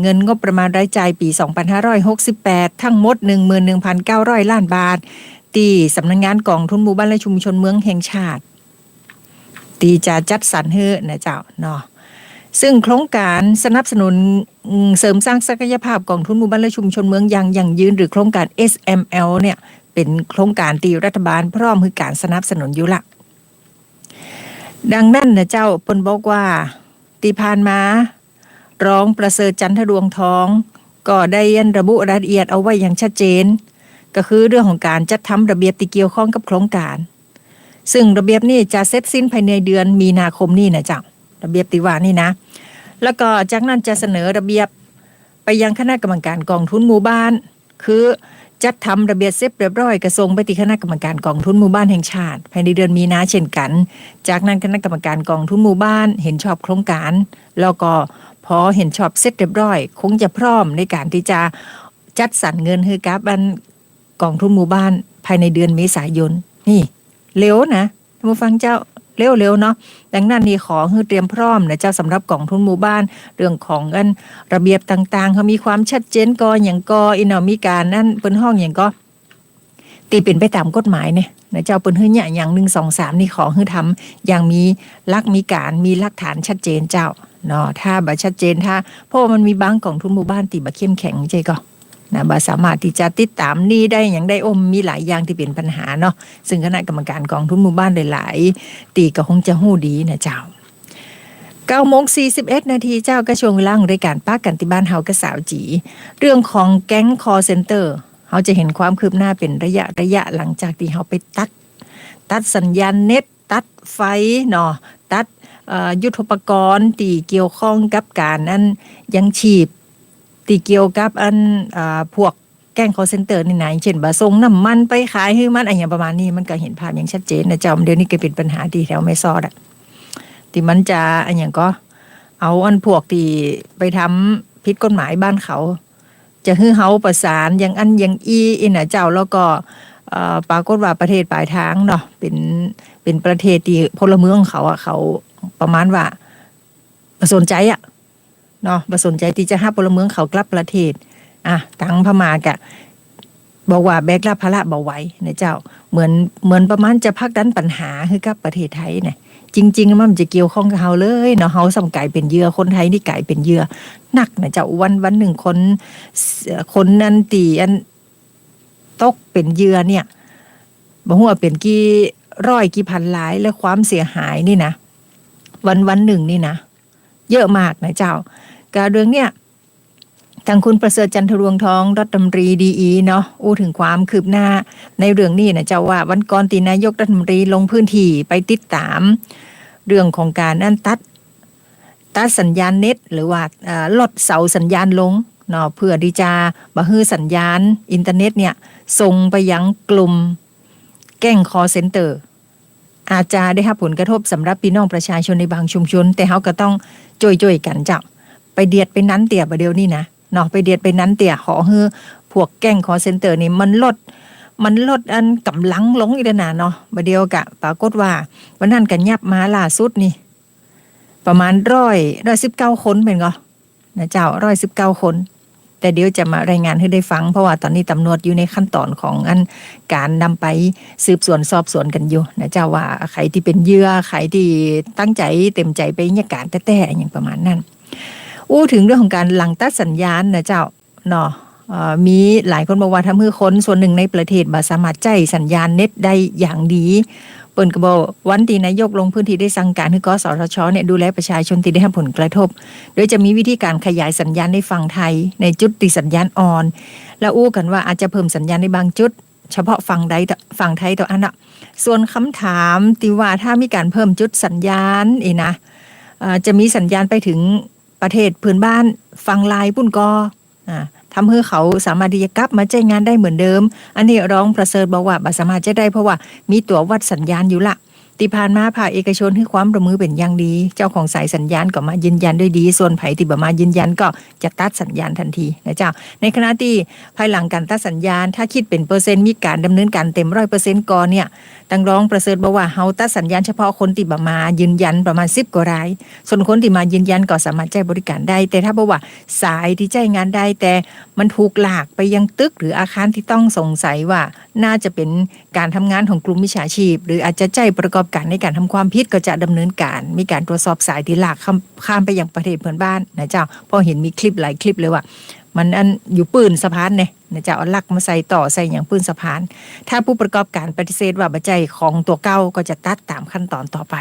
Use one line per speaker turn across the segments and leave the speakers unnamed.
เงินงบประมาณรายจ่ายปี 2568 ทั้งหมด 11,900 ล้านบาท ตีสำนักงงานกองทุนหมู่บ้านและชุมชนเมืองแห่งชาติ ตีจะจัดสรรเฮือนะเจ้าเนาะซึ่งโครงการสนับสนุนเสริมสร้างศักยภาพกองทุนหมู่บ้านและชุมชนเมืองอย่างยั่งยืนหรือโครงการ SML เนี่ยเป็นโครงการตีรัฐบาลพร้อมคือการสนับสนุนอยู่ละดังนั้นนะเจ้าปนบอกว่าตีผ่านมา ร้องประเสริฐจันทดวงทอง ก็ได้ยันระบุรายละเอียดเอาไว้อย่างชัดเจน ก็คือเรื่องของการจัดทำระเบียบที่เกี่ยวข้องกับโครงการ ซึ่งระเบียบนี้จะเสร็จสิ้นภายในเดือนมีนาคมนี้นะจ้าระเบียบติว่านี่นะ แล้วก็จากนั้นจะเสนอระเบียบไปยังคณะกรรมการกองทุนหมู่บ้าน คือจัดทำระเบียบเสร็จเรียบร้อยกระทรวงไปที่คณะกรรมการกองทุนหมู่บ้านแห่งชาติ ภายในเดือนมีนาเช่นกัน จากนั้นคณะกรรมการกองทุนหมู่บ้านเห็นชอบโครงการ แล้วก็ พอเห็นชอบเสร็จเรียบร้อย คงจะพร้อมในการที่จะจัดสรรเงินให้กับอันกองทุนหมู่บ้านภายในเดือนเมษายน นี่ เร็วนะท่านผู้ฟังเจ้าเร็วๆเนาะดังนั้นนี่ขอให้เตรียมพร้อมนะเจ้าสำหรับกองทุนหมู่บ้าน เรื่องของอันระเบียบต่างๆเขามีความชัดเจนก็อย่างก็อินเอามีการนั่นเป็นห้องอย่างก็ ตีเป็นไปตามกฎหมายเนี่ยนะเจ้าเปิ้นเฮือเนี่ยอย่างหนึ่งสองสามนี่ขอให้ทำอย่างมีลักมีการมีหลักฐานชัดเจนเจ้าเนาะถ้าบ่ชัดเจนถ้าเพราะมันมีบางกองทุนหมู่บ้านตีบ่เข้มแข็งใจก็นะบ่สามารถที่จะติดตามนี่ได้อย่างได้อมมีหลายอย่างที่เป็นปัญหาเนาะซึ่งคณะกรรมการกองทุนหมู่บ้านหลายๆตีก็คงจะหู้ดีนะเจ้า9โมง41นาทีเจ้ากระชวงเวลาของรายการป้ากันติบ้านเฮากระสาวจี เรื่องของแก๊งคอเซ็นเตอร์ เขาจะเห็นความคืบหน้าเป็นระยะระยะหลังจากที่เขาไปตัด ตัดสัญญาณเน็ต ตัดไฟเนาะตัดเอ่อยุทธปกรณ์ที่เกี่ยวข้องกับการอันยังชีพที่เกี่ยวกับอันอพวกแก๊งคอเซ็นเตอร์นี่นะอย่างเช่นบะส่งน้ำมันไปขายให้มันอะไรอย่างประมาณนี้มันก็เห็นภาพอย่างชัดเจนนะจ้าเดี๋ยวนี้ก็เป็นปัญหาที่แถวไม่ซอดอะที่มันจะอันอย่างก็เอาอันพวกที่ไปทำผิดกฎหมายบ้านเขา จะฮือเฮาประสานอย่างอันอย่างอีอินะเจ้าแล้วก็ปรากฏว่าประเทศปลายทางเนาะเป็นเป็นประเทศที่พลเมืองเขาอะเขาประมาณว่าประสนใจอะเนาะประสนใจที่จะให้พลเมืองเขากลับประเทศอะตั้งพม่ากะบอกว่าแบกรับภาระเบาไว้นะเจ้าเหมือนเหมือนประมาณจะพักดันปัญหาให้กับประเทศไทยเนี่ย จริง ๆ มันจะเกี่ยวข้องกับเฮาเลยเนาะเฮาสำไก่เป็นเหยื่อคนไทยนี่ไก่เป็นเหยื่อหนักนะเจ้าวันวันหนึ่งคนคนนั้นตีอันตกเป็นเหยื่อเนี่ยบ่ฮู้ว่าเป็นกี่ร้อยกี่พันหลายและความเสียหายนี่นะ วันวันหนึ่งนี่นะ เยอะมากนะเจ้า การเรื่องเนี่ย ทางคุณประเสริฐจันทรวงทองรัฐมนตรีดีอีเนาะอู้ถึงความคืบหน้าในเรื่องนี้นะเจ้าว่าวันก่อนตีนายกรัฐมนตรีลงพื้นที่ไปติดตาม เรื่องของการนั่นตัด ตัดสัญญาณเน็ต หรือว่าลดเสาสัญญาณลงเนาะเพื่อที่จะบ่ฮื้อสัญญาณ อินเทอร์เน็ตเนี่ยส่งไปยังกลุ่มแก้งคอเซ็นเตอร์ อาจจะได้รับผลกระทบสำหรับพี่น้องประชาชนในบางชุมชน แต่เขาก็ต้องจ่วยๆกันเจ้าไปเดียดไปนั้นเตี่ยประเดี๋ยวนี้นะ เนาะไปเดียดไปนั้นเตี่ยขอฮือพวกแก้งคอเซ็นเตอร์นี่มันลด มันลดอันกำลังลงอีกนะเนาะประเดียวกะปรากฏว่าวันนั้นกันยับมาล่าสุดนี่ ประมาณร้อยร้อยสิบเก้าคนเป็นก็นะเจ้าร้อยสิบเก้าคน แต่เดี๋ยวจะมารายงานให้ได้ฟัง เพราะว่าตอนนี้ตำรวจอยู่ในขั้นตอนของอันการนำไปสืบสวนสอบสวนกันอยู่นะเจ้าว่าใครที่เป็นเยื่อใครที่ตั้งใจเต็มใจไปเนี่ยการแต่ๆอย่างประมาณนั้น อู้ถึงเรื่องของการหลังตัดสัญญาณนะเจ้าเนาะมีหลายคนบอกว่าทำให้คนส่วนหนึ่งในประเทศบ่สามารถใจสัญญาณเน็ตได้อย่างดีเปิ่นก็บอกวันที่นายกลงพื้นที่ได้สั่งการให้กสทชเนี่ยดูแลประชาชนที่ได้รับผลกระทบ โดยจะมีวิธีการขยายสัญญาณในฝั่งไทย ในจุดติสัญญาณอ่อน และอู้กันว่าอาจจะเพิ่มสัญญาณในบางจุด เฉพาะฝั่งใดฝั่งไทยต่ออันนะส่วนคำถามที่ว่าถ้ามีการเพิ่มจุดสัญญาณอีนะจะมีสัญญาณไปถึง ประเทศพื้นบ้านฟังลายปุ่นกอทำให้เขาสามารถที่จะกลับมาใช้งานได้เหมือนเดิม อันนี้ร้องประเสริฐบอกว่าบาสามารถจะได้เพราะว่ามีตัววัดสัญญาณอยู่ละ ที่ผ่านมาภาคเอกชนให้ความร่วมมือเป็นอย่างดี เจ้าของสายสัญญาณก็มายืนยันด้วยดี ส่วนไผที่บมายืนยันก็จะตัดสัญญาณทันทีนะเจ้า ในขณะที่ภายหลังการตัดสัญญาณ ถ้าคิดเป็นเปอร์เซ็นต์มีการดำเนินการเต็มร้อยเปอร์เซ็นต์ก่อนเนี่ยตังร้องประเสริฐบอกว่าเฮาตัดสัญญาณเฉพาะคนที่บมายืนยันประมาณ10กว่าราย ส่วนคนที่มายืนยันก็สามารถใช้บริการได้ แต่ถ้าบอกว่าสายที่ใช้งานได้ แต่มันถูกหลากไปยังตึกหรืออาคารที่ต้องสงสัยว่า น่าจะเป็นการทำงานของกลุ่มมิจฉาชีพ หรืออาจจะใจประกอบการในการทำความผิดก็จะดำเนินการ มีการตรวจสอบสายที่หลากข้ามข้ามไปยังประเทศเพื่อนบ้านนะเจ้าพอเห็นมีคลิปหลายคลิปเลยว่า มันอันอยู่ปืนสะพานเนี่ยนะเจ้าเอาลักมาใส่ต่อใส่อย่างปืนสะพาน ถ้าผู้ประกอบการปฏิเสธว่าบัจจัยของตัวเก้าก็จะตัดตามขั้นตอนต่อไป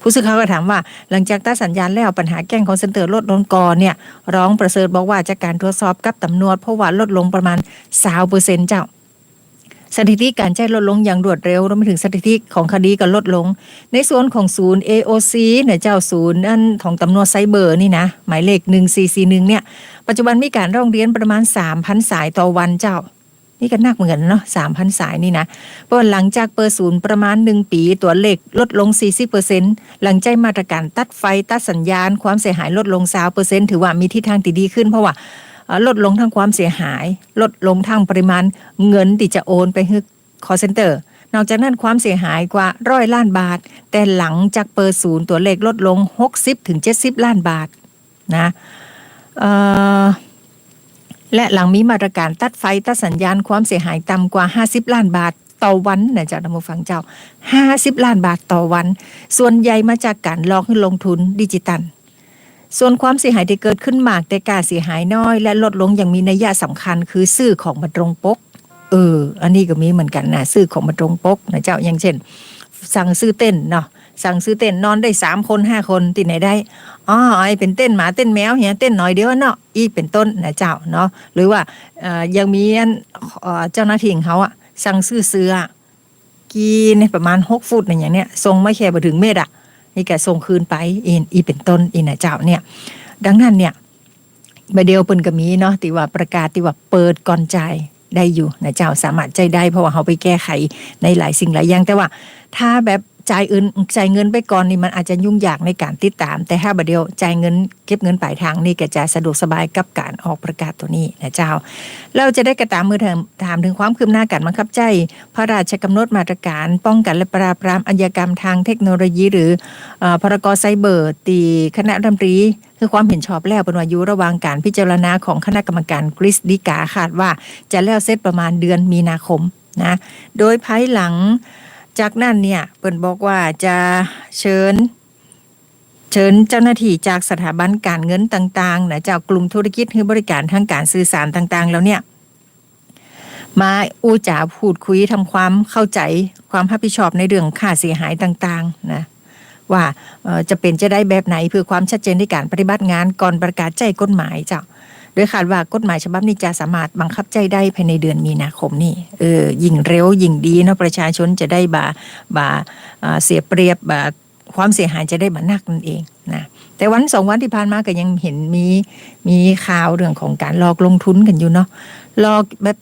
ผู้สื่อข่าวก็ถามว่าหลังจากตัดสัญญาณแล้วปัญหาแก้งคอนเซนเตอร์ลดลงก่อนเนี่ยร้องประเสริฐบอกว่าจากการตรวจสอบกับตำรวจเพราะว่าลดลงประมาณสาวเปอร์เซ็นต์เจ้า สถิติการแจ้งลดลงอย่างรวดเร็วรวมไปถึงสถิติของคดีก็ลดลง ในส่วนของศูนย์ AOC เนี่ยเจ้าศูนย์นั่นของตำรวจไซเบอร์นี่นะ หมายเลข 1441 เนี่ย ปัจจุบันมีการร้องเรียนประมาณ 3,000 สายต่อวันเจ้า นี่ก็นักเหมือนกันเนาะ3,000 สายนี่นะเพราะหลังจากเปิดศูนย์ประมาณ 1 ปีตัวเลขลดลง 40%หลังใจมาตรการตัดไฟตัดสัญญาณ ความเสียหายลดลง20%ถือว่ามีทิศทางที่ดีขึ้นเพราะว่า ลดลงทั้งความเสียหาย ลดลงทั้งปริมาณเงินที่จะโอนไปให้ call center นอกจากนั้นความเสียหายกว่าร้อยล้านบาท แต่หลังจากเปิดศูนย์ตัวเลขลดลง 60ถึง70 ล้านบาทนะและหลังมีมาตรการตัดไฟตัดสัญญาณความเสียหายต่ำกว่า 50 ล้านบาทต่อวันนะจ๊ะท่านผู้ฟังเจ้า 50 ล้านบาทต่อวัน ส่วนใหญ่มาจากการลอกให้ลงทุนดิจิตัล ส่วนความเสียหายที่เกิดขึ้นมากแต่การเสียหายน้อย และลดลงอย่างมีนัยยะสำคัญ คือซื้อของมาตรงปก เออ อันนี้ก็มีเหมือนกันนะซื้อของมาตรงปกนะเจ้าอย่างเช่น สั่งซื้อเต้นเนาะสั่งซื้อเต้นนอนได้สามคนห้าคนที่ไหนได้อ๋อไอเป็นเต้นหมาเต้นแมวเนี่ยเต้นหน่อยเดียวเนาะอีเป็นต้นนะเจ้าเนาะหรือว่าเอ่อยังมีอันเจ้าหน้าที่ของเขาอะสั่งซื้อเสื้อกีนประมาณหกฟุตอย่างเนี้ยส่งไม่แค่ไปถึงเมตรอะ นี่แกส่งคืนไปอีนอีเป็นต้นอีนะเจ้าเนี่ย ดังนั้นเนี่ยบเดียวเปินก็มีเนาะติว่าประกาศติว่าเปิดก่อนใจได้อยู่นะเจ้าสามารถใจได้เพราะว่าเขาไปแก้ไขในหลายสิ่งหลายอย่างแต่ว่า ถ้าแบบ จ่ายอื่นจ่ายเงินไปก่อนนี่มันอาจจะยุ่งยากในการติดตาม แต่ถ้าบัดเดียวจ่ายเงินเก็บเงินปลายทางนี่ก็จะสะดวกสบายกับการออกประกาศตัวนี้นะเจ้า เราจะได้กระตามมือถามถามถึงความคืบหน้าการบังคับใจ พระราชกำหนดมาตรการ ป้องกันและปราบปรามอาญากรรมทางเทคโนโลยี หรืออ่อพรกไซเบอร์ตีคณะรัฐมนตรีคือความเห็นชอบแล้วเป็นวายุระหว่างการพิจารณาของคณะกรรมการกฤษฎีกาคาดว่าจะแล้วเสร็จประมาณเดือนมีนาคมนะโดยภายหลัง จากนั้นเนี่ยเปิ่นบอกว่าจะเชิญ เชิญเจ้าหน้าที่จากสถาบันการเงินต่างๆนะจากกลุ่มธุรกิจให้บริการทางการสื่อสารต่างๆ แล้วเนี่ยมาอู้จาพูดคุยทำความเข้าใจความรับผิดชอบในเรื่องค่าเสียหายต่างๆนะว่าจะเป็นจะได้แบบไหนเพื่อความชัดเจนในการปฏิบัติงานก่อนประกาศใจกฎหมายเจ้า โดยคาดว่ากฎหมายฉบับนี้จะสามารถบังคับใจได้ภายในเดือนมีนาคมนี้เออยิ่งเร็วยิ่งดีเนาะประชาชนจะได้บาบาเสียเปรียบบาความเสียหายจะได้บ่านักนั่นเองนะแต่วันสองวันที่ผ่านมาก็ยังเห็นมีมีข่าวเรื่องของการหลอกลงทุนกันอยู่เนาะหลอกแบบ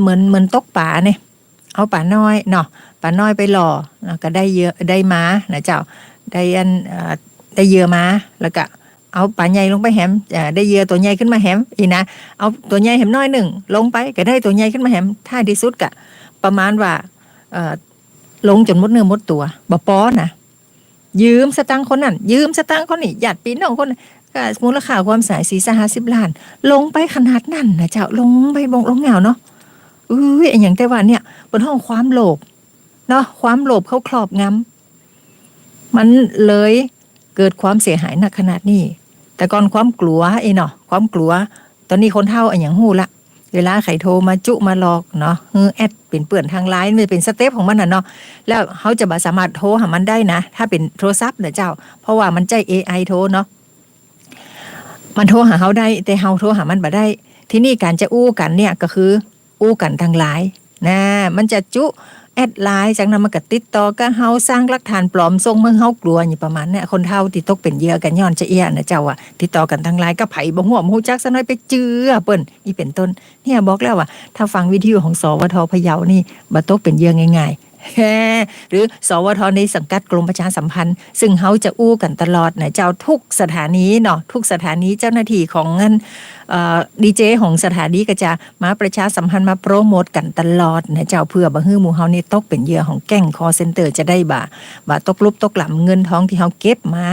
เหมือนเหมือนตกป่าเนี่ยเอาป่าน้อยเนาะป่าน้อยไปหล่อแล้วก็ได้เยอะได้ม้านะเจ้าได้อันได้เยื่อมาแล้วก็ เอาป่าใหญ่ลงไปแหมได้เหยื่อตัวใหญ่ขึ้นมาแหมอีนะเอาตัวใหญ่แหมน้อยหนึ่งลงไปก็ได้ตัวใหญ่ขึ้นมาแหมท้ายที่สุดกะ ประมาณว่าลงจนมดเนื้อมดตัวบ่ป้อนะยืมสตังค์คนนั้นยืมสตังค์คนนี้หยัดปีน้องคนก็มูลค่าความสายสี่ห้าสิบล้าน ลงไปขนาดนั้นนะเจ้าลงไปบงลงเหงาเนาะอุ้ยไอ้อย่างแต่ว่าเนี่ยบนห้องความโลภเนาะความโลภเขาครอบงำมันเลยเกิดความเสียหายหนักขนาดนี้ แต่ก่อนความกลัวไอ้เนาะความกลัว ตอนนี้คนเท่าอันอย่างหู้ละเวลาไขโทรมาจุมาหลอกเนาะเออแอดเป็นเปื่อนทางไลน์มันเป็นสเต็ปของมันน่ะเนาะแล้วเขาจะบ่สามารถโทรหามันได้นะ ถ้าเป็นโทรศัพท์เนะเจ้า เพราะว่ามันใจ AI โทรเนาะมันโทรหาเขาได้ แต่เฮาโทรหามันบ่ได้ ที่นี่การจะอู้กันเนี่ยก็คืออู้กันทางไลน์นะ มันจะจุ แอดไลน์จากนั้นมันก็ติดต่อกับเฮาสร้างหลักฐานปลอมส่งเมืองเฮากลัวอย่างประมาณเนี่ยคนเท่าที่ตกเป็นเหยื่อกันย้อนจะเอียนะเจ้าอะติดต่อกันทางไลน์ก็ไผบ่หัวมูจักซะน้อยไปเจือเปิ้นนี่เป็นต้น เนี่ยบอกแล้วว่า ถ้าฟังวิทยุของสวทพะเยานี่บ่ตกเป็นเหยื่อง่ายๆ หรือสวทในสังกัดกรมประชาสัมพันธ์ ซึ่งเขาจะอู้กันตลอดนะเจ้าทุกสถานีเนาะทุกสถานีเจ้าหน้าที่ของเงินดีเจของสถานีก็จะมาประชาสัมพันธ์มาโปรโมทกันตลอดนะเจ้าเพื่อบ่ฮื้อหมู่เฮานี่ตกเป็นเหยื่อของแก๊งคอเซ็นเตอร์จะได้บ่าบ่าตกลุบตกหลํเงินทองที่เฮาเก็บมา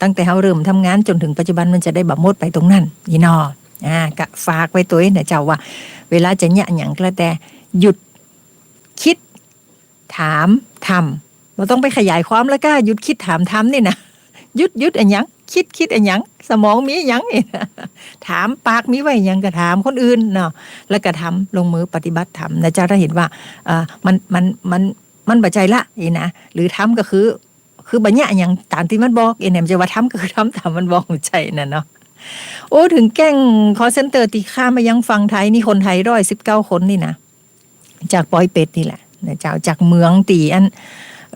ตั้งแต่เฮาเริ่มทำงานจนถึงปัจจุบันมันจะได้บ่หมดไปตรงนั้นนี่เนอ่ากะฝากไว้ตัวเองนะเจ้าว่า เวลาจะเนี่ยหยังก็แล้วแต่หยุด ถามทำเราต้องไปขยายความแล้วก็หยุดคิดถามทำนี่นะหยุดหยุดอันยังคิดคิดอันยังสมองมีอันยังถามปากมีไว้ยังก็ถามคนอื่นเนาะแล้วก็ทำลงมือปฏิบัติทำนะเจ้าถ้าเห็นว่าอ่ามันมันมันมันบัจใจละนี่นะหรือทำก็คือ คือบัญญัติอย่างตามที่มันบอกเอ็นเอ็มจะว่าทำก็คือทำตามมันบอกใจน่ะเนาะโอ้ถึงแก้งคอเซนเตอร์ตีข้ามมายังฟังไทยนี่คนไทยร้อยสิบเก้าคนนี่นะจากปอยเป็ดนี่แหละ นะเจ้าจากเมืองตีอัน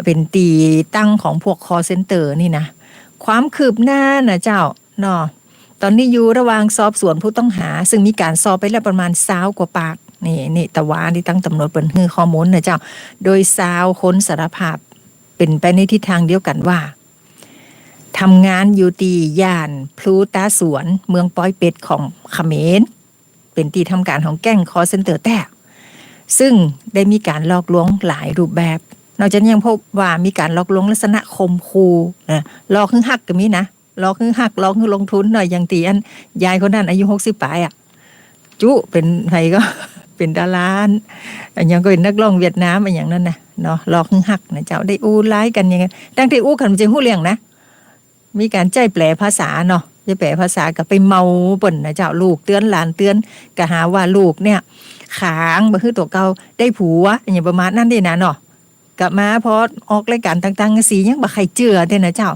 เป็นตีตั้งของพวกคอเซ็นเตอร์นี่นะความคืบหน้านะเจ้าเนาะตอนนี้อยู่ระหว่างสอบสวนผู้ต้องหา ซึ่งมีการสอบไปแล้วประมาณสาวกว่าปากนี่นี่ตะวาที่ตั้งตำรวจเปิดฮือข้อมูลนะเจ้า โดยสาวค้นสารภาพเป็นไปในทิศทางเดียวกันว่าทำงานอยู่ตีย่านพลูตาสวน เมืองปอยเป็ดของเขมร เป็นตีทำการของแก๊งคอเซ็นเตอร์แต่ ซึ่งได้มีการหลอกลวงหลายรูปแบบ นอกจากนี้ยังพบว่ามีการหลอกลวงลักษณะคมคูนะลอกหึ่งหักก็มีนะลอกหึ่งหักลอกหึ่งลงทุนหน่อยอย่างตีอันยายคนนั้นอายุหกสิบปลายอะจุเป็นใครก็เป็นดาราอันยังก็เป็นนักร้องเวียดนามอันอย่างนั้นนะเนาะลอกหึงหักนะเจ้าได้อู้ร้ายกันยังไงตั้งที่อู้กันมันจะหู้เรื่องนะ มีการใจแปลภาษาเนาะจะแปลภาษากับไปเมาเปิ่นนะเจ้าลูกเตือนหลานเตือนก็หาว่าลูกเนี่ย ขางบ่คือตัวเก่าได้ผัวอย่างประมาณนั้นเด้นะเนาะกลับมาพอออกรายการต่างๆสียังบ่ใครเจือเด้นะเจ้า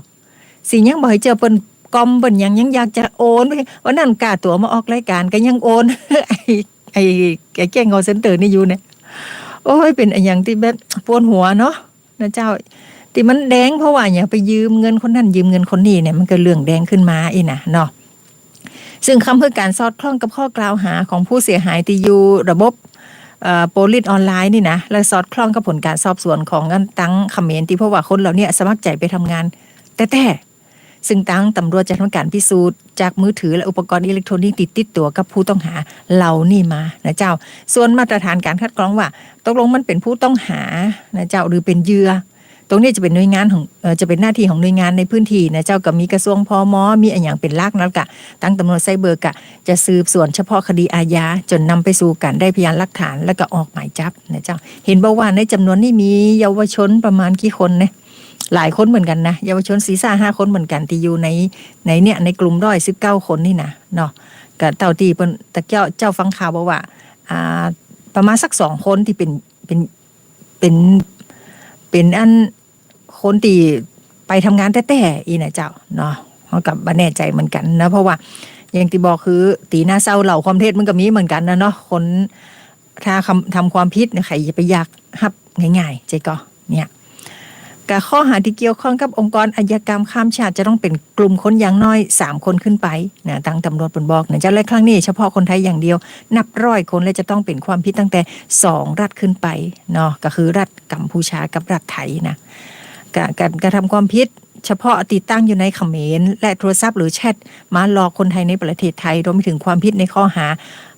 สียังบ่ให้เจอเปิ้นกอมเปิ้นยังยังอยากจะโอนไปวันนั้นกล้าตัวมาออกรายการก็ยังโอนไอ้ไอ้ไอ้แก้งคอเซ็นเตอร์นี่อยู่เนี่ยโอ้ยเป็นอันอย่างที่แบบปวดหัวเนาะนะเจ้าที่มันแดงเพราะว่าอย่าไปยืมเงินคนนั้นยืมเงินคนนี้เนี่ยมันก็เรื่องแดงขึ้นมาอีน่ะเนาะ ซึ่งคำเพื่อการสอดคล้องกับข้อกล่าวหาของผู้เสียหายที่อยู่ระบบโปลิสออนไลน์นี่นะและสอดคล้องกับผลการสอบสวนของอันตั้งเขมรที่เพราะว่าคนเหล่านี้สมัครใจไปทำงาน แต่แต่ซึ่งตั้งตำรวจจะทำการพิสูจน์จากมือถือและอุปกรณ์อิเล็กทรอนิกส์ติดติดตัวกับผู้ต้องหาเหล่านี้มานะเจ้า ส่วนมาตรฐานการคัดกรองว่า ตกลงมันเป็นผู้ต้องหานะเจ้าหรือเป็นเหยื่อ ตรงนี้จะเป็นหน่วยงานของจะเป็นหน้าที่ของหน่วยงานในพื้นที่นะเจ้าก็มีกระทรวงพมมีอันอย่างเป็นลักนั่นกะตั้งตำรวจไซเบอร์กะ จะสืบสวนเฉพาะคดีอาญาจนนำไปสู่การได้พยานหลักฐานแล้วก็ออกหมายจับนะเจ้า เห็นบอกว่าในจำนวนนี้มีเยาวชนประมาณกี่คนนะหลายคนเหมือนกันนะเยาวชนศีรษะห้าคนเหมือนกันที่อยู่ในในเนี่ยในกลุ่มร้อยสิบเก้าคนนี่นะเนาะก็เต่าที่เปิ้นตะเจ้าเจ้าฟังข่าวบอกว่าอ่า ประมาณสักสองคนที่เป็นเป็นเป็นเป็นอัน คนตีไปทำงานแต่แต่อีนะเจ้าเนาะเขากับบัแน่ใจเหมือนกันนะเพราะว่าอย่างที่บอกคือตีหน้าเศร้าเหล่าความเท็จมันก็มีเหมือนกันนะเนาะคนถ้าคำทำความผิดเนี่ยใครจะไปอยากฮับง่ายๆใจก็เนี่ยกับข้อหาที่เกี่ยวข้องกับองค์กรอาญากรรมข้ามชาติจะต้องเป็นกลุ่มคนอย่างน้อย 3 คนขึ้นไปนะตั้งตำรวจบนบอกเนี่ยจะและครั้งนี้เฉพาะคนไทยอย่างเดียว นับร้อยคนเลยจะต้องเป็นความผิดตั้งแต่ 2 รัฐขึ้นไปเนาะก็คือรัฐกัมพูชากับรัฐไทยนะ การกระทำความผิดเฉพาะติดตั้งอยู่ในเขมรและโทรศัพท์หรือแชทมาหลอกคนไทยในประเทศไทยรวมไปถึงความผิดในข้อหา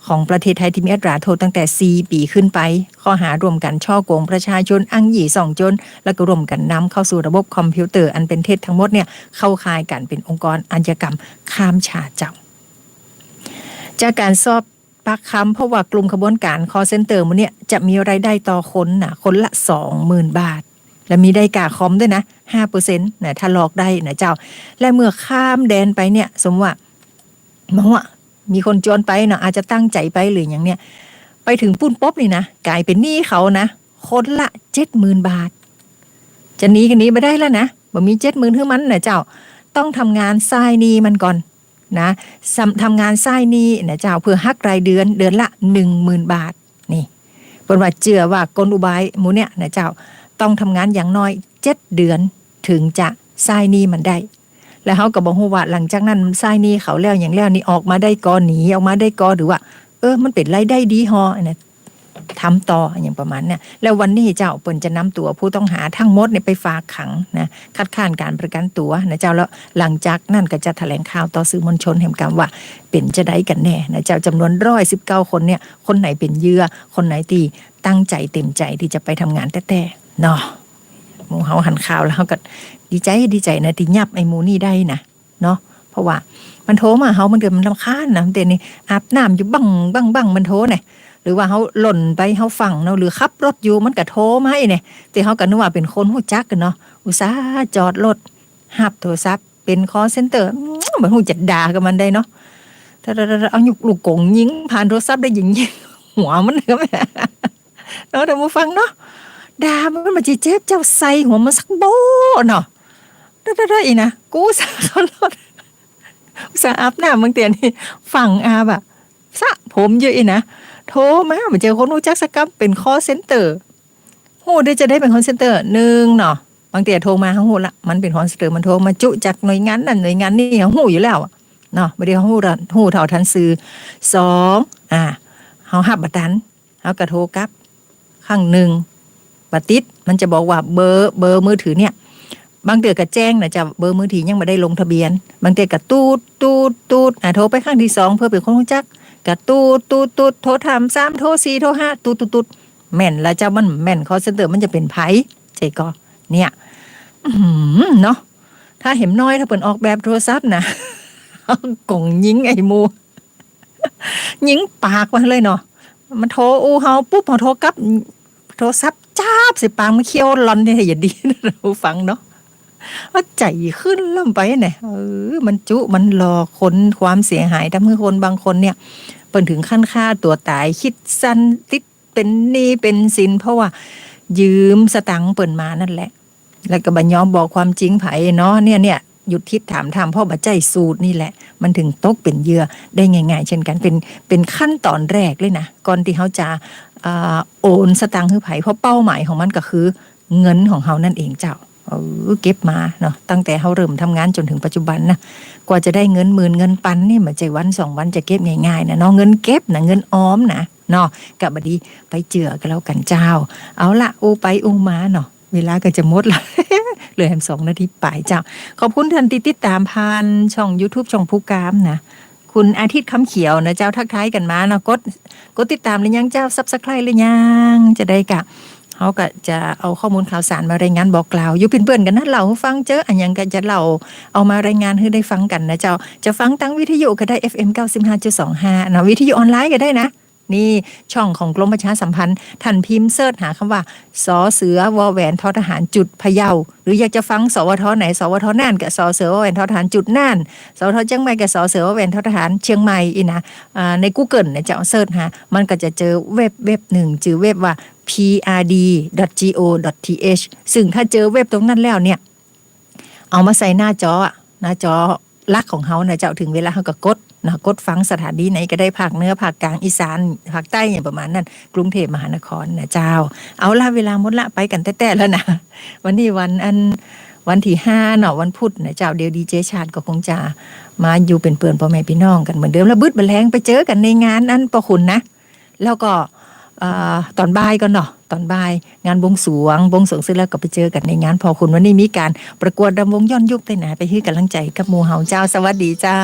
ของประเทศไทยที่มีอัตราโทษตั้งแต่ 4 ปีขึ้นไป ข้อหารวมกันช่อโกงประชาชนอ้างยี่สองจน แล้วก็รวมกันนำเข้าสู่ระบบคอมพิวเตอร์อันเป็นเท็จทั้งหมดเนี่ยเข้าข่ายกันเป็นองค์กรอาชญากรรมข้ามชาติเจ้าจากการสอบปากคำเพราะว่ากลุ่มขบวนการคอเซ็นเตอร์มันเนี่ยจะมีรายได้ต่อคนนะคนละ 20,000 บาท และมีได้กาคอมด้วยนะห้าเปอร์เซ็นต์นะถ้าหลอกได้นะเจ้า และเมื่อข้ามแดนไปเนี่ย สมมติว่ามองว่ามีคนจนไปเนาะอาจจะตั้งใจไปหรืออย่างเนี้ยไปถึงปุ้นป๊บนี่นะกลายเป็นหนี้เขานะคนละเจ็ดหมื่นบาท จะหนีกันหนี้ไปได้แล้วนะบ่มีเจ็ดหมื่นเท่ามันนะเจ้า ต้องทำงานทรายหนี้มันก่อนนะทำงานทรายหนี้นะเจ้าเพื่อฮักรายเดือนเดือนละหนึ่งหมื่นบาทนี่เป็นว่าเจือว่ากลอุบายหมูเนี่ยนะเจ้า ต้องทำงานอย่างน้อยเจ็ดเดือนถึงจะทรายหนี้มันได้ แล้วเขาก็บอกว่าหลังจากนั้นทรายนี้เขาแล้วอย่างแล้วนี่ออกมาได้กอหนีออกมาได้กอหรือว่า เออ มันเป็นรายได้ดีฮอเนะทำต่ออย่างประมาณเนี่ยแล้ววันนี้เจ้าเปิ่นจะนำตัวผู้ต้องหาทั้งหมดเนี่ยไปฝากขังนะคัดค้านการประกันตัวนะเจ้าแล้วหลังจากนั่นก็จะแถลงข่าวต่อสื่อมวลชนแห่งการว่า เป็นจะได้กันแน่นะเจ้าจำนวนร้อยสิบเก้าคนเนี่ยคนไหนเป็นเยื่อคนไหนตีตั้งใจเต็มใจที่จะไปทำงานแต่แต่ เนาะหมูเฮาหันข่าวแล้วเขาก็ดีใจดีใจนะที่ยับไอ้หมูนี่ได้นะเนาะเพราะว่ามันโทรมาเฮามันเดือดมันรำคาญนะมันเตือนนี่อาบน้ำอยู่บังบังบังมันโทรเนี่ยหรือว่าเขาหล่นไปเขาฟังเนาะหรือขับรถอยู่มันก็โทรมาให้เนี่ยแต่เขาก็นึกว่าเป็นคนหูจักกันเนาะอุตส่าห์จอดรถหับโทรศัพท์เป็นคอเซ็นเตอร์เหมือนหูจัดด่ากับมันได้เนาะถ้าเอาหยุกลูกกงยิงผ่านโทรศัพท์ได้ยิงยิงหัวมันก็แม่เนาะเดี๋ยวมาฟังเนาะ ดามันมาจีเจ็บเจ้าใส่หัวมันสักโบเนาะได้ได้อีนะกูสาเขารถสาอาบน้ำมึงเตียนี่ฝั่งอาบอะสะผมเยอะอีนะโทรมาเหมือนเจอคนรู้จักสักกับเป็นคอเซ็นเตอร์โหได้จะได้เป็นคอเซ็นเตอร์หนึ่งเนาะบางเตียโทรมาเขาหูละมันเป็นคอเซ็นเตอร์มันโทรมาจุจากหน่วยงานนั่นหน่วยงานนี่เขาหูอยู่แล้วเนาะบ่ได้ฮู้ดันฮู้เท่าทันซื้อสองอ่าเฮาหับบัตันเฮากระโทรกลับข้างหนึ่ง บัติดมันจะบอกว่าเบอร์เบอร์มือถือเนี่ย บางเดือก็แจ้งนะจะเบอร์มือถือยังไม่ได้ลงทะเบียน บางเดือก็ตูดตูดตูดอ่าโทรไปข้างที่สองเพื่อเป็นคนรู้จักก็ตูดตูดตูดโทรถามสามโทรสี่โทรห้าตูดตูดตูดแม่นแล้วเจ้ามันแม่นคอเซนเตอร์มันจะเป็นไผ่เจก็เนี่ยเนาะถ้าเห็นน้อยถ้าเปิดออกแบบโทรศัพท์นะกงยิงไอ้มูยิงปากมันเลยเนาะมันโทรอูเฮาปุ๊บพอโทรกลับโทรศัพท์ จ้าบสิปากมันเคี้ยวร้อนเนี่ยอย่าดีนะเราฟังเนาะว่าใจขึ้นเริ่มไปเนี่ยเออมันจุมันรอคนความเสียหายทำให้คนบางคนเนี่ยเปิดถึงขั้นฆ่าตัวตายคิดสั้นติดเป็นนี้เป็นสินเพราะว่า ยืมสตังค์เปิ่นมานั่นแหละ แล้วก็บัญยอมบอกความจริงไผเนาะเนี่ยเนี่ย หยุดทิศถามทำเพราะบัใจสูตรนี่แหละ มันถึงตกเป็นเหยื่อได้ง่ายๆ เช่นกันเป็นเป็นขั้นตอนแรกเลยนะก่อนที่เขาจะโอนสตังค์ให้ไผเพราะเป้าหมายของมันก็คือ เงินของเขานั่นเองเจ้าเออเก็บมาเนาะตั้งแต่เขาเริ่มทำงานจนถึงปัจจุบันนะกว่าจะได้เงินหมื่นเงินปันนี่มันใจวันสองวันจะเก็บง่ายๆนะเนาะเงินเก็บนะเงินออมนะเนาะกับบดีไปเจือกันแล้วกันเจ้า เอาละอูไปอูมาเนาะ เวลาก็จะหมดละเหลือแฮมสองนาทีปลายเจ้า ขอบคุณท่านที่ติดตามผ่านช่อง YouTube ช่องผู้กามนะคุณอาทิตย์คำเขียวนะเจ้าทักทายกันมานะกดกดติดตามหรือยังเจ้าซับสไครต์หรือยังจะได้กะเขาก็จะเอาข้อมูลข่าวสารมารายงานบอกกล่าวอยู่เป็นเพื่อนกันนะเราฟังเจออันยังก็จะเราเอามารายงานให้ได้ฟังกันนะเจ้าจะฟังตั้งวิทยุก็ได้ FM 95.25นะวิทยุออนไลน์ก็ได้นะ นี่ช่องของกรมประชาสัมพันธ์ท่านพิมพ์เสิร์ชหาคำว่าสอเสือวอแหวนทอทหารจุดพะเยา หรืออยากจะฟังสวทไหนสวทน่านกับสอเสือวอแหวนทอทหารจุดน่านสวทเชียงใหม่กับสอเสือวอแหวนทอทหารเชียงใหม่อีนะอ่าใน Google เนี่ยจะเอาเสิร์ชหามันก็จะเจอเว็บเว็บหนึ่งชื่อเว็บว่า prd.go.th ซึ่งถ้าเจอเว็บตรงนั้นแล้วเนี่ย เอามาใส่หน้าจอหน้าจอลักของเขานะเจ้าถึงเวลาเขาก็กด นะกดฟังสถานีไหนก็ได้ภาคเหนือภาคกลางอีสานภาคใต้อย่างประมาณนั้น กรุงเทพมหานครนะเจ้า เอาละเวลาหมดละไปกันแต่ๆแล้วนะ วันนี้วันอันวันที่ห้าเนาะวันพุธนะเจ้าเดียวดีเจชาติก็คงจะมาอยู่เป็นเปื่อนพ่อแม่พี่น้องกันเหมือนเดิมแล้วบึดบะแลงไปเจอกันในงานอันประคุณนะ แล้วก็ตอนบ่ายก็เนาะตอนบ่าย งานบวงสวงบวงสวงเสร็จแล้วก็ไปเจอกันในงานพอคุณวันนี้มีการประกวดดำวงย้อนยุคไปไหนไปให้กำลังใจกับมูเฮาเจ้าสวัสดีเจ้า